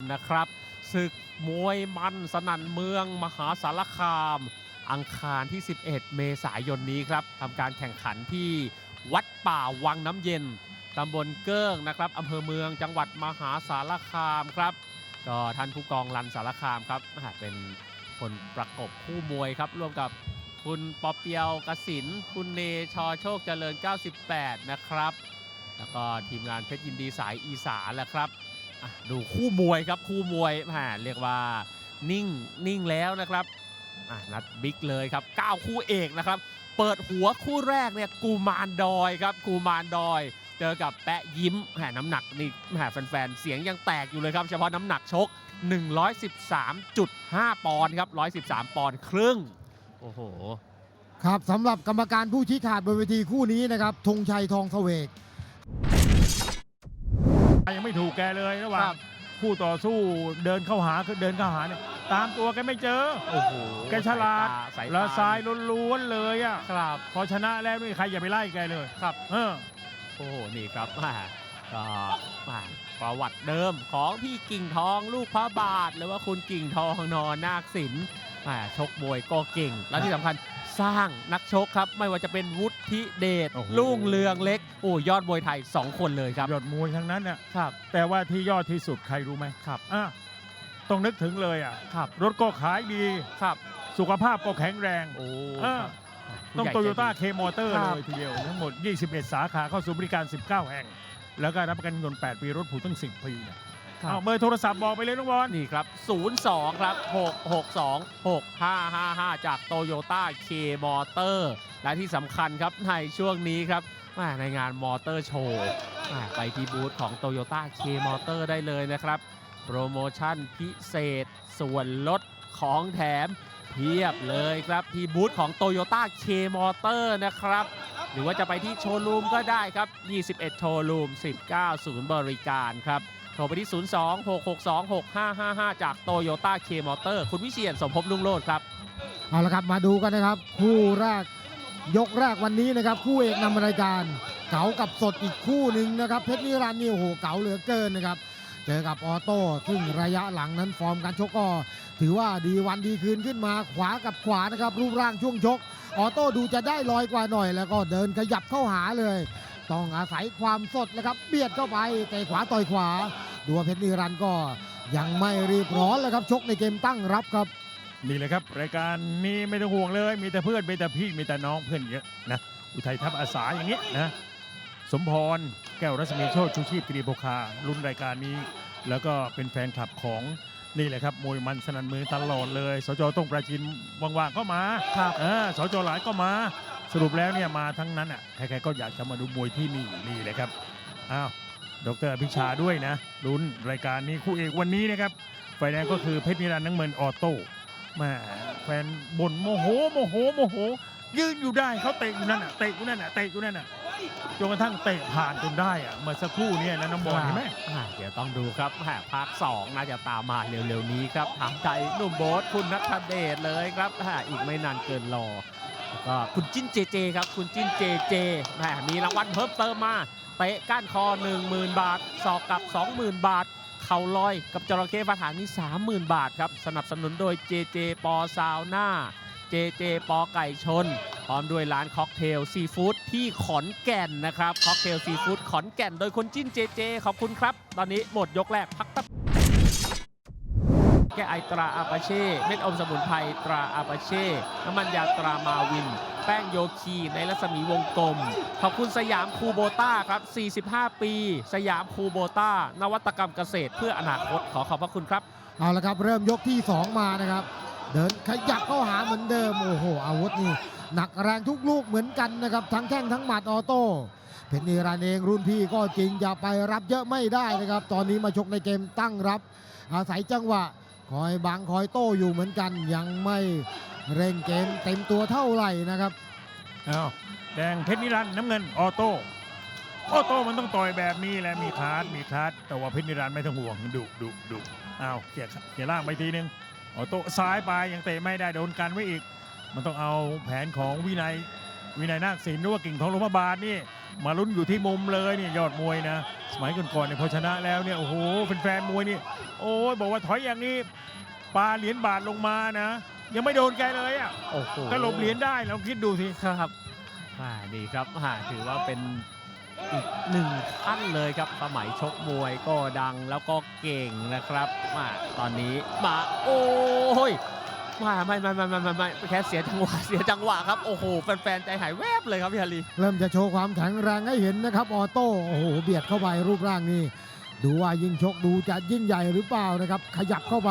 นะครับศึกมวยมันสนันเมืองมหาสารคาม อังคารที่ 11 เมษายนนี้ครับทำการแข่งขันที่วัดป่าวังน้ำเย็นตำบลเกิ้งนะครับอำเภอเมืองจังหวัดมหาสารคามครับก็ท่านผู้กองรันสารคามครับเป็นคนประกบคู่มวยครับร่วมกับคุณปอเปียวกสิน คุณเนชอโชคเจริญ 98 นะครับ แล้วก็ทีมงานเพชรยินดีสายอีสานแหละครับ ดูคู่มวยครับคู่มวยแหมเรียกว่านิ่งนิ่งแล้วนะครับนัดบิ๊กเลยครับ9คู่เอกนะครับ เปิดหัวคู่แรกเนี่ยกูมานดอยครับกูมานดอย เจอกับแปะยิ้มแหมน้ำหนักนี่แหมแฟนๆเสียงยังแตกอยู่เลยครับ เฉพาะน้ำหนักชก 113.5 ปอนด์ครับ 113 ปอนด์ครึ่ง โอ้โห ครับสำหรับกรรมการผู้ชี้ขาดบนเวทีคู่นี้นะครับธงชัยทองเสวก ยังไม่ถูกแกเลยระหว่าครังบคู่ต่อสู้เดินเข้าหาคือเดินเข้าหาเนี่ยตามตัวแกไม่เจอโอ้โหแกฉลาดสายตาแล้วซ้ายล้วนๆเลยอะครับพอชนะแล้วนี่ใครอย่าไปไล่แกเลยครับ เออโอ้โหนี่ครับแหม่ก็แหม่ประวัติเดิมของพี่กิ่งทองลูกพระบาท หรือว่าคุณกิ่งทองนอนนาคศิลป์แหม่ชกมวยก็เก่ง และที่สำคัญ สร้างนักชกครับ ไม่ว่าจะเป็นวุฒิเดชโอ้โห ลุ่งเรืองเล็กโอ้ยอดมวยไทย 2 คนเลยครับยอดมวยทั้งนั้นน่ะครับแต่ว่าที่ยอดที่สุดใครรู้ไหมครับอะต้องนึกถึงเลยอะ ครับรถก็ขายดี ครับสุขภาพก็แข็งแรง โอ้เออ ครับต้องผู้โตใหญ่โยต้าใจเคดีมอเตอร์คเลรับยทีเดียว ทั้งหมด 21 สาขาเข้าสู่บริการ 19 แห่ง แล้วก็รับประกันเงิน 8 ปี รถผูตั้ง 10 ปีเนี่ย ครับ เอาเบอร์โทรศัพท์บอกไปเลยน้องบอลนี่ครับ 02 ครับ 662 6555 จากโตโยต้าเคมอเตอร์และที่สำคัญครับในช่วงนี้ครับแหม่ในงานมอเตอร์โชว์แหม่ไปที่บูธของโตโยต้าเคมอเตอร์ได้เลยนะครับ โปรโมชั่นพิเศษ ส่วนลดของแถมเพียบเลยครับ ที่บูธของโตโยต้าเคมอเตอร์นะครับ หรือว่าจะไปที่โชว์รูมก็ได้ครับ 21 โชว์รูม 19 ศูนย์บริการครับโทรไปที่ 02-662-6555 จากโตโยต้าเคมอเตอร์ คุณวิเชียนสมภพลุงโลดครับ เอาละครับมาดูกันนะครับ คู่แรกยกแรกวันนี้นะครับ คู่เอกนำรายการ เก๋ากับสดอีกคู่หนึ่งนะครับ เพชรนิรันดร์นี่โอ้โหเก๋าเหลือเกินนะครับ เจอกับออโต้ซึ่งระยะหลังนั้นฟอร์มการชกก็ถือว่าดีวันดีคืนขึ้นมาขวากับขวานะครับ รูปร่างช่วงชก ออโต้ดูจะได้ลอยกว่าหน่อยแล้วก็เดินขยับเข้าหาเลย ต้องอาศัยความสดนะครับ เบียดเข้าไปเตะขวาต่อยขวาดูว่าเพชรนิรันดร์ก็ยังไม่รีบร้อนเลยครับ ชกในเกมตั้งรับครับนี่เลยครับ รายการนี้ไม่ต้องห่วงเลย มีแต่เพื่อนมีแต่พี่มีแต่น้องเพื่อนเยอะนะอุทัยทัพอาสาอย่างเงี้นะสมพรแก้วรัศมีโชติชูชีพกรีโพคารุ่นรายการนี้ แล้วก็เป็นแฟนคลับของ นี่แหละครับมวยมันสนันมือตลอดเลยสจต้องประจินว่างๆก็มาครับเออสจหลายก็มา สรุปแล้วเนี่ยมาทั้งนั้นอะใครๆก็อยากจะมาดูมวยที่นี่นี่เลยครับอ้าวดรอภิชาด้วยนะลุ้นรายการนี้คู่เอกวันนี้นะครับไฟแดงก็คือเพชรนิรันดร์นังเมินออโต้แม่แฟนบ่นโมโหโมโหโมโห ยืนอยู่ได้เขาเตะอยู่นั่นอะเตะอยู่นั่นอะเตะอยู่นั่นอะ จนกระทั่งเตะผ่านจนได้อะเมื่อสักครู่เนี่ยนะน้องบอลเห็นไหมอ่าเดี๋ยวต้องดูครับแหมภาค2น่าจะตามมาเร็วๆนี้ครับถามใจหนุ่มโบ๊ทคุณนัทเดชเลยครับแหมอีกไม่นานเกินรอแล้วก็คุณจิ้นเจเจครับ คุณจิ้นเจเจแหมมีรางวัลเพิ่มเติมมาเตะก้านคอ 10,000 บาท สอกกลับ 20,000 บาท เข่าลอยกับจระเข้ฟาถานนี่30,000 บาทครับ สนับสนุนโดยเจเจปอซาวน่า เจเจปอไก่ชน พร้อมด้วยร้านค็อกเทลซีฟู้ดที่ขอนแก่นนะครับค็อกเทลซีฟู้ดขอนแก่นโดยคุณจิ้นเจเจขอบคุณครับ ตอนนี้หมดยกแรกพักแป๊บแก้ไอตราอาปาเช่เม็ดอมสมุนไพรตราอาปาเช่น้ำมันยาตรามาวิน แป้งโยคีในรัศมีวงกลม ขอบคุณสยามคูโบต้าครับ 45 ปี สยามคูโบต้า นวัตกรรมเกษตรเพื่ออนาคตขอขอบพระคุณครับ เอาละครับ เริ่มยกที่ 2 มานะครับ เดินขยับเข้าหาเหมือนเดิมโอ้โหอาวุธนี่หนักแรงทุกลูกเหมือนกันนะครับ ทั้งแข้งทั้งหมัดออโต้เพชรนิรันเองรุ่นพี่ก็จริงอย่าไปรับเยอะไม่ได้นะครับ ตอนนี้มาชกในเกมตั้งรับ อาศัยจังหวะคอยบังคอยโต้อยู่เหมือนกัน ยังไม่เร่งเกมเต็มตัวเท่าไหร่นะครับอ้าวแดงเพชรนิรันดร์น้ำเงินออโต้ออโต้มันต้องต่อยแบบนี้แหละมีคลาสมีคลาสแต่ว่าเพชรนิรันดร์ไม่ต้องห่วงดุดุดุอ้าวเขี่ยเขี่ยล่างไปทีนึง ออโต้ซ้ายไปยังเตะไม่ได้โดนกันไว้อีก มันต้องเอาแผนของวินัยวินัยนาคศิลป์หรือว่ากิ่งทองหลวงพระบาทนี่มาลุ้นอยู่ที่มุมเลยเนี่ยยอดมวยนะ สมัยก่อนๆเนี่ยพอชนะแล้วเนี่ยโอ้โหแฟนๆมวยนี่ โอ้ยบอกว่าถอยอย่างนี้ปาเหรียญบาทลงมานะ ยังไม่โดนแกเลยอะโอ้โหก็หลบเหรียญได้ลองคิดดูสิครับอ่านี่ครับอ่าถือว่าเป็นอีก หนึ่งขั้นเลยครับสมัยชกมวยก็ดังแล้วก็เก่งนะครับมาตอนนี้มาโอ้ยมาไม่ไม่ไม่ไม่ไม่ไม่แค่เสียจังหวะเสียจังหวะครับโอ้โหแฟนๆใจหายแวบเลยครับพี่ฮารีเริ่มจะโชว์ความแข็งแรงให้เห็นนะครับออโต้โอ้โหเบียดเข้าไปรูปร่างนี่ดูว่ายิ่งชกดูจะยิ่งใหญ่หรือเปล่านะครับ ขยับเข้าไป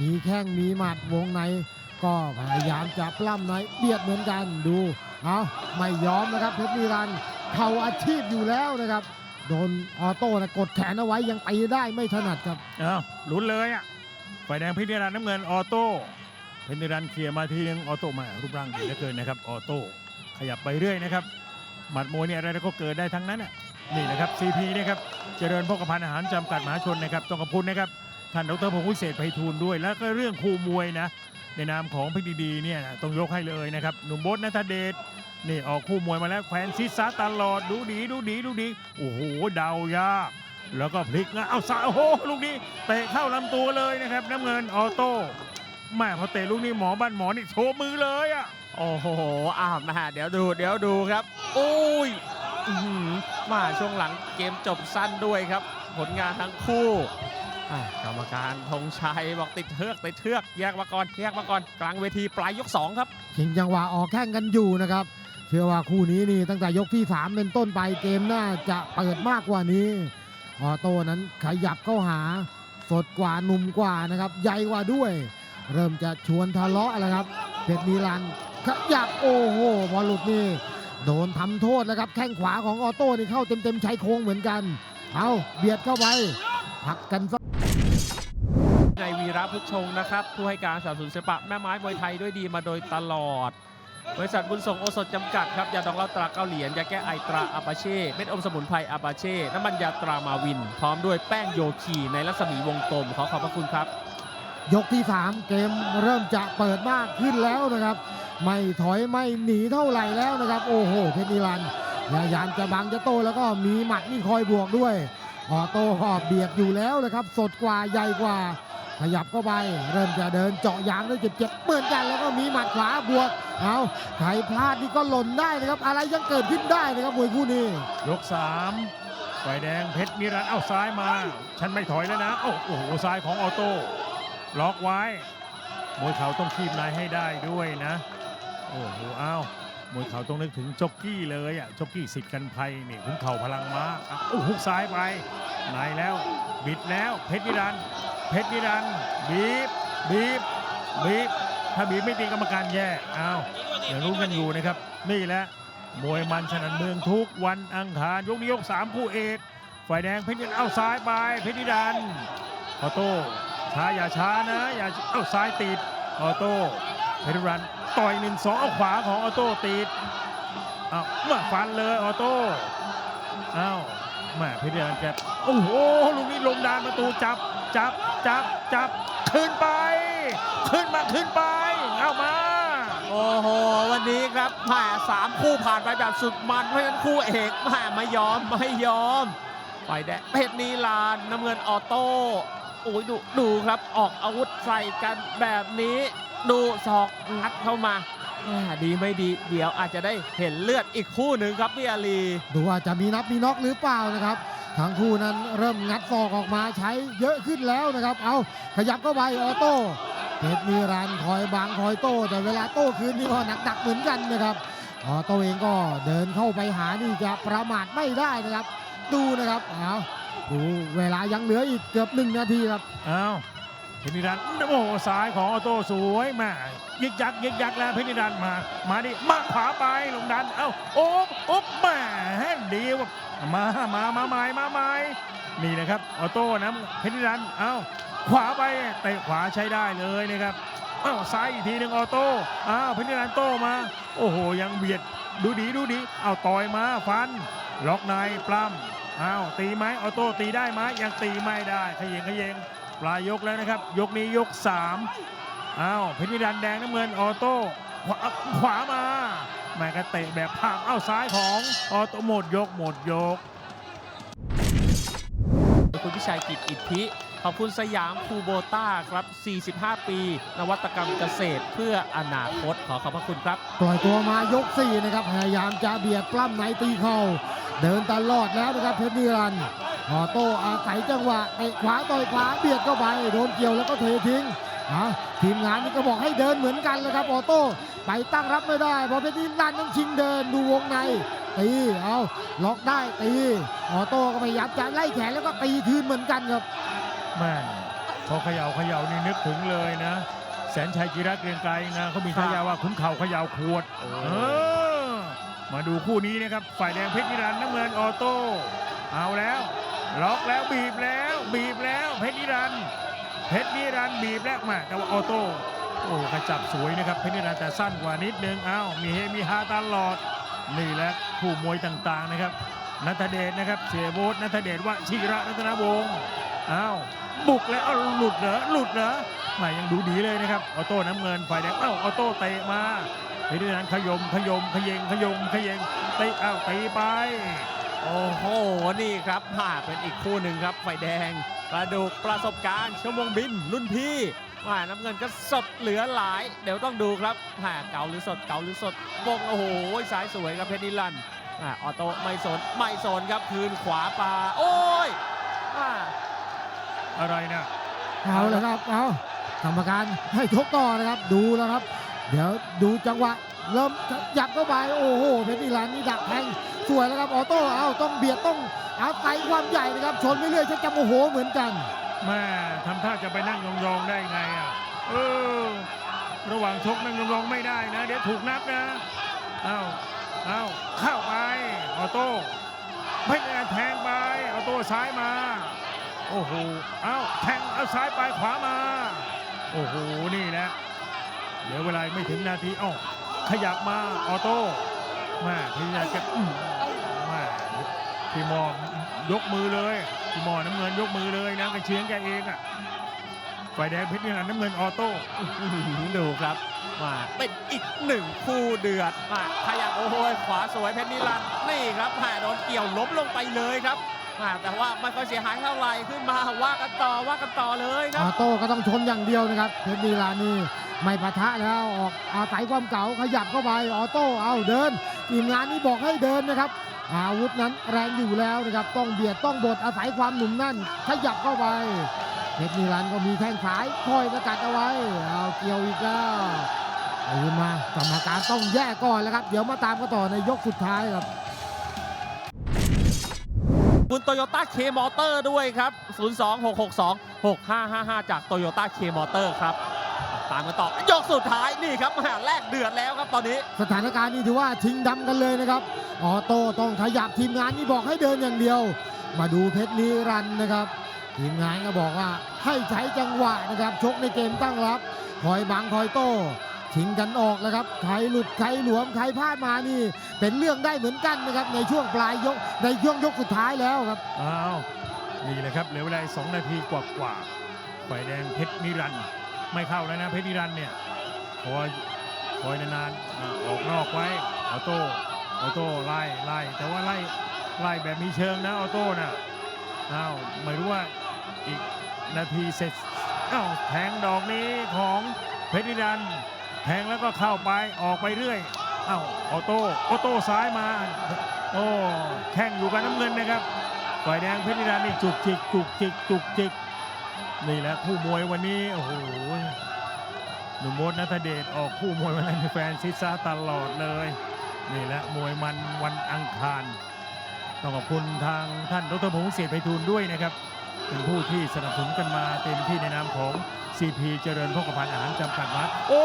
มีแข้งมีหมัดวงใน ก็พยายามจะปล้ำในเบียดเหมือนกันดูเอาไม่ยอมนะครับเพชรนิรันดร์ เข่าอาชีพอยู่แล้วนะครับ โดนออโต้นะกดแขนเอาไว้ยังตีได้ไม่ถนัดครับอ้าวลุ้นเลยอะฝ่ายแดงพิธีรันน้ำเงินออโต้พิธีรันเคลียร์มาทีนึงออโต้มารูปร่างดีเหลือเกินนะครับออโต้ขยับไปเรื่อยนะครับหมัดมวยเนี่ยอะไรก็เกิดได้ทั้งนั้นอะนี่นะครับซีพีนะครับเจริญพกพันอาหารจำกัดมหาชนนะครับต้องขอบคุณนะครับท่านดรพงศ์วิเศษไพฑูรย์ด้วย แล้วก็เรื่องครูมวยนะ ในนามของพิธีดีๆเนี่ยต้องยกให้เลยนะครับ หนุ่มโบดนัทเดชนี่ออกคู่มวยมาแล้วแขวนซิซาตลอดดูดีดูดีดูดี โอ้โหเดายากแล้วก็พลิกนะเอาสาโอ้โหลูกนี้เตะเข้าลำตัวเลยนะครับ น้ำเงินออโต้แม่พอเตะลูกนี้หมอบ้านหมอนี่โชว์มือเลยอะโอ้โหอ้าวมาเดี๋ยวดูเดี๋ยวดูครับโอ้ยอื้อหือมาช่วงหลังเกมจบสั้นด้วยครับ ผลงานทั้งคู่ กรรมการธงชัยบอกติดเทือกติดเทือกแยกมาก่อนแยกมาก่อนกลางเวทีปลายยกสองครับชิงจังหวะออกแข้งกันอยู่นะครับ เชื่อว่าคู่นี้นี่ตั้งแต่ยกที่ 3 เป็นต้นไปเกมน่าจะเปิดมากกว่านี้ ออโต้นั้นขยับเข้าหา สดกว่าหนุ่มกว่านะครับ ใหญ่กว่าด้วย เริ่มจะชวนทะเลาะแล้วครับเพชรนิรันขยับโอ้โหพอหลุดนี่โดนทำโทษแล้วครับแข้งขวาของออโต้นี่เข้าเต็มๆชายโครงเหมือนกัน เอาเบียดเข้าไปผลักกัน ธีระพุกชงนะครับ ผู้ให้การสนับสนุนศิลปะแม่ไม้มวยไทยด้วยดีมาโดยตลอด บริษัทบุญส่งโอสถจำกัดครับยาดองเหล้าตราเกาเหรียญยาแก้ไอตราอาปาเช่เม็ดอมสมุนไพรอาปาเช่น้ำมันยาตรามาวิน พร้อมด้วยแป้งโยคีในรัศมีวงกลมขอขอบพระคุณครับ ยกที่ 3 เกมเริ่มจะเปิดมากขึ้นแล้วนะครับ ไม่ถอยไม่หนีเท่าไหร่แล้วนะครับ โอ้โหเพชรนิรันดร์พยายามจะบังจะโตแล้วก็มีหมัดนี่คอยบวกด้วยออโต้ก็เบียดอยู่แล้วนะครับ สดกว่าใหญ่กว่า ขยับเข้าไป เริ่มจะเดินเจาะยางด้วยเจ็บๆเหมือนกันแล้วก็มีหมัดขวาบวก เอาใครพลาดนี่ก็หล่นได้นะครับ อะไรยังเกิดขึ้นได้นะครับมวยคู่นี้ ยก3ฝ่ายแดงเพชรนิรันดร์เอ้าซ้ายมา ฉันไม่ถอยแล้วนะโอ้โหซ้ายของออโต้ล็อกไว้ มวยเข่าต้องคีบในให้ได้ด้วยนะ โอ้โหอ้าวมวยเข่าต้องนึกถึงจ็อกกี้เลยอะจ็อกกี้สิทธิ์กันภัยนี่ขุนเข่าพลังม้าอะโอ้โหฮุกซ้ายไปในแล้ว บิดแล้วเพชรนิรันดร์ เพชรนิรันดร์บีบบีบบีบถ้าบีบไม่ตีกรรมการแย่เอาวอย่างรู้กันอยู่นะครับ นี่แหละมวยมันสนันเมืองทุกวันอังคารยกนี้ยกสามคู่เอกฝ่ายแดงเพชรนิรันดร์เอาซ้ายไปเพชรนิรันดร์ออโต้ช้าอย่าช้านะอย่าเอาซ้ายติดออโต้เพชรนิรันดร์ต่อยหนึ่งสองเอาขวาของออโต้ติดเอามาฟันเลยออโต้เอา แม่เพชรนิรันดร์แกโอ้โหลูกนี้ลงดานประตูจับจับจับจับขึ้นไป ขึ้นมาขึ้นไปเอามา โอ้โห วันนี้ครับแหม่สามคู่ผ่านไปแบบสุดมันเพราะฉะนั้นคู่เอกแหม่ไม่ยอมไม่ยอมฝ่ายแดงเพชรนีลานน้ำเงินออโต้โอ้ยดูดูครับออกอาวุธใส่กันแบบนี้ ดูศอกงัดเข้ามา ดีไม่ดีเดี๋ยวอาจจะได้เห็นเลือดอีกคู่หนึ่งครับพี่อาลีดูว่าจะมีนับมีน็อกหรือเปล่านะครับทั้งคู่นั้นเริ่มงัดศอกออกมาใช้เยอะขึ้นแล้วนะครับ เอาขยับเข้าไปออโต้เพชรนิรันดร์คอยบังคอยโต้แต่เวลาโต้คืนนี่ก็หนักๆเหมือนกันนะครับออโต้เองก็เดินเข้าไปหานี่จะประมาทไม่ได้นะครับ ดูนะครับเอาดูเวลายังเหลืออีกเกือบหนึ่งนาทีครับอ้าวเพชรนิรันโอ้โหซ้ายของออโต้สวยแม่ยึกยักยึกยักแล้วเพชรนิรันมา มาดิมาขวาไปลงดันเอ้าโอ๊บโอ๊บแม่ดีว่ะมามามาใหม่มาใหม่นี่นะครับออโต้นะเพชรนิรันเอ้าขวาไปเตะขวาใช้ได้เลยนะครับเอ้าซ้ายอีกทีหนึ่งออโต้อ้าวเพชรนิรันโต้มา โอ้โหยังเบียดดูดีดูดีเอาต่อยมาฟัน ล็อกในปล้ำอ้าวตีไหมออโต้ตีได้ไหมยังตีไม่ได้ขยงขยง ปลายยกแล้วนะครับ ยกนี้ยก3อ้าวเพชรนิรันดร์แดงน้ำเงินออโต้ขวาขวามาแม่ก็เตะแบบผากเอ้าซ้ายของออโตหมดยกหมดยกขอบคุณพิชัยกิจอิทธิ ขอบคุณสยามคูโบต้าครับ 45 ปี นวัตกรรมเกษตรเพื่ออนาคตขอขอบพระคุณครับ ปล่อยตัวมายก4นะครับพยายามจะเบียดปล้ำในตีเข่าเดินตลอดแล้วนะครับเพชรนิรันดร์ ออโต้อาศัยจังหวะเตะขวาต่อยขวาเบียดเข้าไปโดนเกี่ยวแล้วก็เททิ้งอะทีมงานนี่ก็บอกให้เดินเหมือนกันเลยครับออโต้ไปตั้งรับไม่ได้เพอเพชรนิรันดร์ต้องชิงเดินดูวงในตีเอาล็อกได้ตีออโต้ก็พยายามจะไล่แขนแล้วก็ตีคืนเหมือนกันครับแม่พอเขย่าเขย่านี่นึกถึงเลยนะ แสนชัยจิรัตน์เกรียงไกรนะเขามีฉายาว่าขุนเข่าเขย่าขวดเออมาดูคู่นี้นะครับฝ่ายแดงเพชรนิรันดร์น้ำเงินออโต้เอาแล้ว ล็อกแล้วบีบแล้วบีบแล้วเพชรนิรันด์เพชรนิรันด์บีบแล้วมาแต่ว่าออโต้โอ้กระจับสวยนะครับเพชรนิรันด์แต่สั้นกว่านิดนึงอ้าวมีเฮมีฮาตลอดนี่แหละคู่มวยต่างๆนะครับนัทเดชนะครับเสียโบทนัทเดชว่าชิระรัตนวงศ์อ้าวบุกแล้วเอาหลุดเหรอหลุดเหรอแหมายังดูดีเลยนะครับออโต้น้ำเงินฝ่ายแดงเอ้าออโต้เตะมาเพชรนิรันด์ขยมขยมขยงขยมขยงเตีเอ้าวตีไป โอ้โห นี่ครับมาเป็นอีกคู่หนึ่งครับ ไฟแดงปลาดุกประสบการณ์ชั่วโมงบิน รุ่นพี่มาน้ำเงินก็สดเหลือหลาย เดี๋ยวต้องดูครับมาเก่าหรือสดเก่าหรือสดวงโอ้โหสายสวยครับเพชรนิรันอ่าออโต้ไม่สนไม่สนครับคืนขวาปลาโอ้ยอ่าอะไรนะเอาเลยครับเอากรรมการให้ชกต่อนะครับดูแล้วครับ เดี๋ยวดูจังหวะเริ่มยับเข้าไปโอ้โหเพชรนิรันดร์นี่ดักแทง สวยแล้วครับออโต้เอาต้องเบียดต้องอาไตความใหญ่นะครับชนไปเรื่อยชักจะโมโหเหมือนกันแม่ทำท่าจะไปนั่งยองๆได้ไงอะเออระหว่างชกนั่งยองๆไม่ได้นะ เดี๋ยวถูกนับนะเอ้าเอ้าเข้าไปออโต้ไม่ได้แทงไปออโต้ซ้ายมาโอ้โหเอ้าแทงเอาซ้ายไปขวามา โอ้โหนี่แหละเหลือเวลาไม่ถึงนาทีอ้าขยับมาออโต้แม่ที่อยากจะ พี่มองยกมือเลยพี่มอน้ำเงินยกมือเลยนะกระเชียงแกเองอะฝ่ายแดงเพชรนิรันดร์น้ำเงินออโต้ดูครับมาเป็นอีกหนึ่งคู่เดือดมาขยับโอ้โหขวาสวยเพชรนิรันดร์นี่ครับมาโดนเกี่ยวล้มลงไปเลยครับมาแต่ว่าไม่ค่อยเสียหายเท่าไหร่ขึ้นมาว่ากันต่อว่ากันต่อเลยคอรับอโต้ก็ต้องชนอย่างเดียวนะครับเพชรนิรันดร์นี่ไม่ปะทะแล้วออกอาศัยความเก่าขยับเข้าไปออโต้เอาเดินทีมงานนี่บอกให้เดินนะครับ อาวุธนั้นแรงอยู่แล้วนะครับ ต้องเบียดต้องบดอาศัยความหนุ่มนั่น ขยับเข้าไปเพชรนิรันก็มีแข้งซ้ายคอยสกัดเอาไว้เอาเกี่ยวอีกแล้วเอามากรรมการต้องแยกก่อนแล้วครับ เดี๋ยวมาตามกันต่อในยกสุดท้ายครับคุณโตโยต้าเคมอเตอร์ด้วยครับ 026626555 จากโตโยต้าเคมอเตอร์ครับ ตามกันต่อยกสุดท้ายนี่ครับมาแลกเดือดแล้วครับตอนนี้ สถานการณ์นี้ถือว่าชิงดำกันเลยนะครับออโต้ต้องขยับทีมงานนี่บอกให้เดินอย่างเดียว มาดูเพชรนิรันดร์นะครับ ทีมงานก็บอกว่าให้ใช้จังหวะนะครับชกในเกมตั้งรับคอยบังคอยโต้ชิงกันออกแล้วครับใครหลุดใครหลวมใครพลาดมานี่เป็นเรื่องได้เหมือนกันนะครับในช่วงปลายยกในช่วงยกสุดท้ายแล้วครับ อ้าวนี่เลยครับเหลือเวลาอีกสองนาทีกว่ากว่าๆฝ่ายแดงเพชรนิรันดร์ ไม่เข้าแล้วนะเพชรนิรันเนี่ยคอยคอยนานๆออกนอกไว้ออโต้ออโต้ไล่ไล่แต่ว่าไล่ไล่แบบมีเชิงนะออโต้น่ะอ้าวไม่รู้ว่าอีกนาทีเสร็จอ้าวแทงดอกนี้ของเพชรนิรันแทงแล้วก็เข้าไปออกไปเรื่อยอ้าวออโต้ออโต้ซ้ายมาโอ้แข่งอยู่กับน้ำเงินนะครับฝ่ายแดงเพชรนิรันนี่จุกจิกจุกจิกจุกจิก นี่แหละคู่มวยวันนี้โอ้โหหนุ่มมดนัทเดชออกคู่มวยวันนั้นแฟนซิซ่าตลอดเลย นี่แหละมวยมันวันอังคาร ต้องขอบคุณทางท่านดรพงศ์เศรษฐ์ไพฑูรย์ด้วยนะครับ เป็นผู้ที่สนับสนุนกันมาเต็มที่ในนามของ CP เจริญพกพันอาหารจำกัดมัดโอ้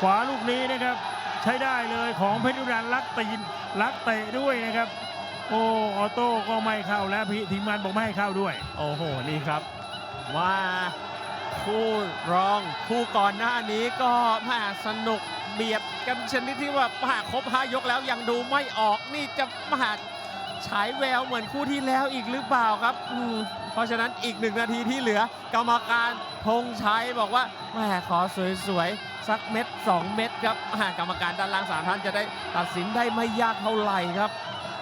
ขวาลูกนี้นะครับใช้ได้เลยของเพชรนิรันลักตีนลักเตะด้วยนะครับ โอ้ออโต้ก็ไม่เข้าแล้วพี่ทีมงานบอกไม่ให้เข้าด้วย โอ้โห นี่ครับ ว่าคู่รองคู่ก่อนหน้านี้ก็มาสนุกเบียดกันชนิดที่ว่าหาครบห้ายกแล้วยังดูไม่ออกนี่จะมาฉายแววเหมือนคู่ที่แล้วอีกหรือเปล่าครับอืมเพราะฉะนั้นอีกหนึ่งนาทีที่เหลือกรรมการธงชัยบอกว่าแหมขอสวยๆ สักเม็ด 2 เม็ดครับแหมกรรมการด้านล่างสามท่านจะได้ตัดสินได้ไม่ยากเท่าไหร่ครับ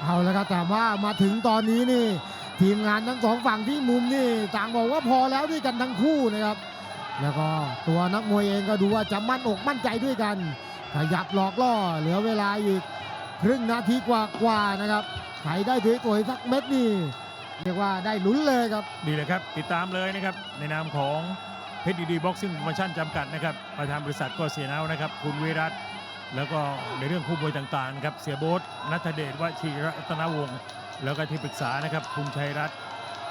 เอาแล้วครับแต่ว่ามาถึงตอนนี้นี่ ทีมงานทั้งสองฝั่งที่มุมนี่ต่างบอกว่าพอแล้วด้วยกันทั้งคู่นะครับ แล้วก็ตัวนักมวยเองก็ดูว่าจะมั่นอกมั่นใจด้วยกัน ขยับหลอกล่อเหลือเวลาอีกครึ่งนาทีกว่าๆนะครับใครได้สวยๆสักเม็ดนี่เรียกว่าได้ลุ้นเลยครับนี่แหละครับติดตามเลยนะครับในนามของเพชรดีดีบ็อกซิ่งโปรโมชั่นจำกัดนะครับประธานบริษัทก็เสียนาวนะครับ คุณวิรัตแล้วก็ในเรื่องคู่มวยต่างๆนะครับเสียโบ๊ทนัทเดชวชีรัตนวงศ์ แล้วก็ที่ปรึกษานะครับคุณชัยรัตน์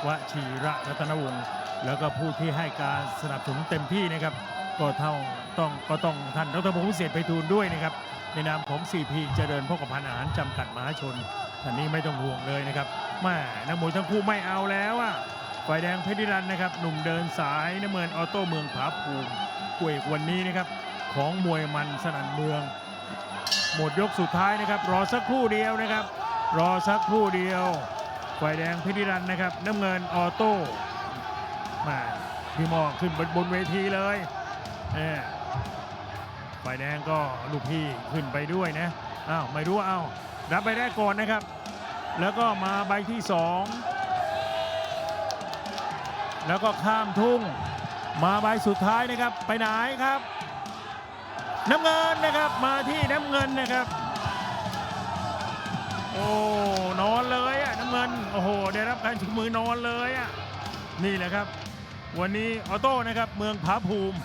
วชีระรัตนวงศ์แล้วก็ผู้ที่ให้การสนับสนุนเต็มที่นะครับ ก็เท่าต้องก็ต้องท่านดรพงศ์พิเศษไปทูลด้วยนะครับ ในนามของ 4P เจริญพกพันอาหารจำกัดมหาชนท่านนี้ไม่ต้องห่วงเลยนะครับแม่นักมวยทั้งคู่ไม่เอาแล้วอะฝ่ายแดงเพชรนิรันนะครับ หนุ่มเดินสายน้ำเงินออโต้เมืองผาภูมิกุเอกวันนี้นะครับ ของมวยมันสนั่นเมือง หมดยกสุดท้ายนะครับ รอสักครู่เดียวนะครับ รอสักครู่เดียวฝ่ายแดงพชรนิรันดร์นะครับ น้ำเงินออโต้มาพี่หมอขึ้นบนบนเวทีเลยเออฝ่ายแดงก็ลูกพี่ขึ้นไปด้วยนะอ้าวไม่รู้ว่าอ้าวรับไปได้ก่อนนะครับ แล้วก็มาใบที่สองแล้วก็ข้ามทุ่งมาใบสุดท้ายนะครับ ไปไหนครับ น้ำเงินนะครับมาที่น้ำเงินนะครับ นอนเลยอะน้ำเงิน โอ้โห ได้รับการชูมือนอนเลยอะนี่แหละครับ วันนี้ออโต้นะครับ เมืองผาภูมิ